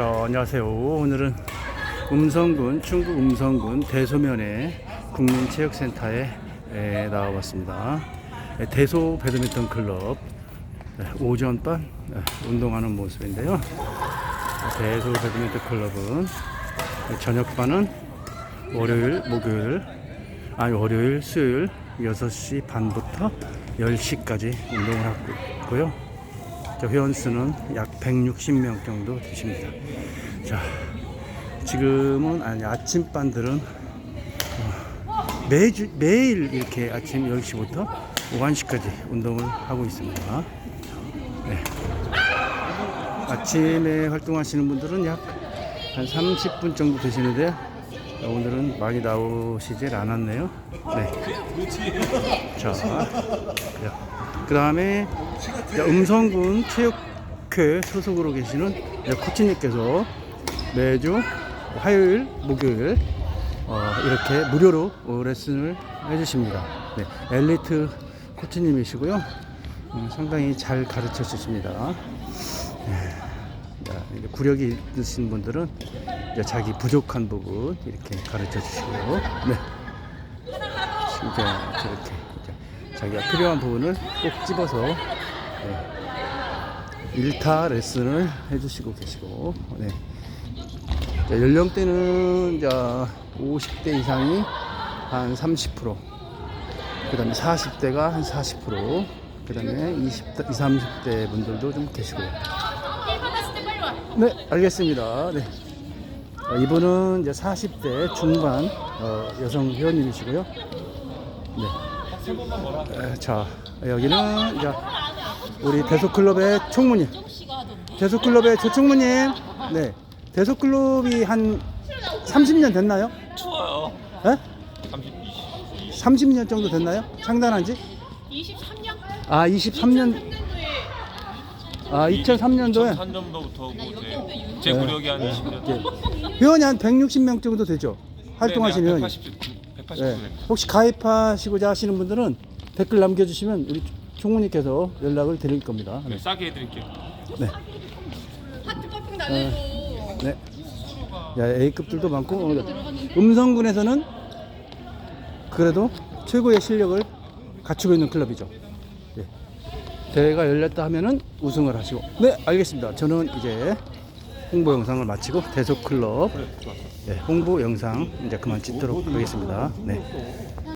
자, 안녕하세요. 오늘은 음성군, 충북 음성군 대소면의 국민체육센터에 에, 나와봤습니다. 에, 대소 배드민턴 클럽 에, 오전반 에, 운동하는 모습인데요. 대소 배드민턴 클럽은 저녁반은 월요일, 목요일, 아니 월요일, 수요일 6시 반부터 10시까지 운동을 하고 있고요. 자, 회원 수는 약 160명 정도 되십니다. 자, 지금은 아니 아침반들은 어, 매주 매일 이렇게 아침 10시부터 오후 1시까지 운동을 하고 있습니다. 네. 아침에 활동하시는 분들은 약 한 30분 정도 되시는데 어, 오늘은 많이 나오시질 않았네요. 네. 자, 그 다음에 음성군 체육회 소속으로 계시는 이제 코치님께서 매주 화요일, 목요일 어, 이렇게 무료로 어, 레슨을 해주십니다. 네, 엘리트 코치님이시고요. 음, 상당히 잘 가르쳐 주십니다. 네, 자, 이제 구력이 있으신 분들은 이제 자기 부족한 부분 이렇게 가르쳐 주시고요. 네. 진짜 저렇게 이제 자기가 필요한 부분을 꼭 집어서 네, 일타 레슨을 해주시고 계시고 네. 자, 연령대는 이제 50대 이상이 한 30%, 그 다음에 40대가 한 40%, 그 다음에 20대, 20, 30대 분들도 좀 계시고요. 네, 알겠습니다. 네. 어, 이분은 이제 40대 중반 어, 여성 회원님이시고요. 네. 에, 자, 여기는 이제 우리 대소클럽의 총무님. 대소클럽의 조총무님. 네. 대소클럽이 한 30년 됐나요? 추워요. 예? 30, 30년 정도 됐나요? 창단한 지? 23년? 아, 23년. 아, 2003년도에 2003년도부터 이제 제 구력이 한 20년. 예. 회원이 한 160명 정도 되죠. 활동하시는 회원이. 180, 180. 예. 혹시 가입하시고자 하시는 분들은 댓글 남겨주시면 우리 총무님께서 연락을 드릴 겁니다. 네, 싸게 해드릴게요. 네. 하트 달래줘. 네. 야, A급들도 많고, 어, 음성군에서는 그래도 최고의 실력을 갖추고 있는 클럽이죠. 예. 대회가 열렸다 하면은 우승을 하시고. 네, 알겠습니다. 저는 이제 홍보 영상을 마치고 대소클럽 예, 홍보 영상 이제 그만 찍도록 하겠습니다. 네.